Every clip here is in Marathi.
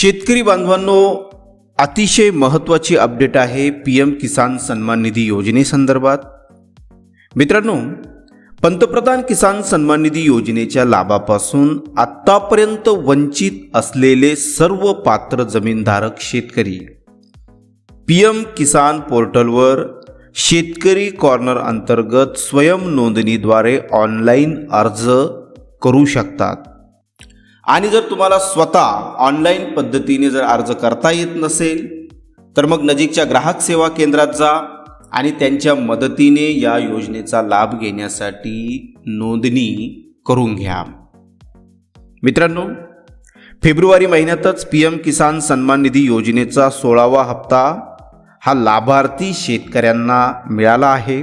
शेतकरी बांधवांनो अतिशय महत्त्वाची अपडेट आहे पी एम किसान सन्मान निधी योजनेसंदर्भात. मित्रांनो पंतप्रधान किसान सन्मान निधी योजनेच्या लाभापासून आत्तापर्यंत वंचित असलेले सर्व पात्र जमीनधारक शेतकरी. पी एम किसान पोर्टलवर शेतकरी कॉर्नर अंतर्गत स्वयं नोंदणीद्वारे ऑनलाईन अर्ज करू शकतात. आणि जर तुम्हाला स्वतः ऑनलाईन पद्धतीने जर अर्ज करता येत नसेल तर मग नजीकच्या ग्राहक सेवा केंद्रात जा आणि त्यांच्या मदतीने या योजनेचा लाभ घेण्यासाठी नोंदणी करून घ्या. मित्रांनो फेब्रुवारी महिन्यातच पी एम किसान सन्मान निधी योजनेचा सोळावा हप्ता हा लाभार्थी शेतकऱ्यांना मिळाला आहे.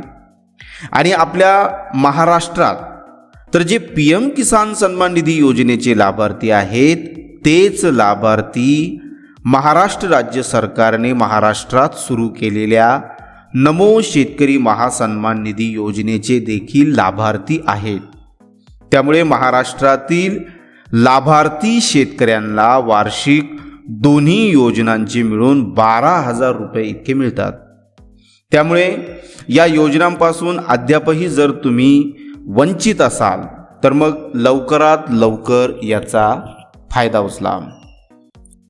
आणि आपल्या महाराष्ट्रात तर जे पी एम किसान सन्मान निधी योजनेचे लाभार्थी आहेत तेच लाभार्थी महाराष्ट्र राज्य सरकारने महाराष्ट्रात सुरू केलेल्या नमो शेतकरी महासन्मान निधी योजनेचे देखील लाभार्थी आहेत. त्यामुळे महाराष्ट्रातील लाभार्थी शेतकऱ्यांना वार्षिक दोन्ही योजनांचे मिळून बारा हजार रुपये इतके मिळतात. त्यामुळे या योजनांपासून अद्यापही जर तुम्ही वंचित असाल तर मग लवकरात लवकर याचा फायदा उचला.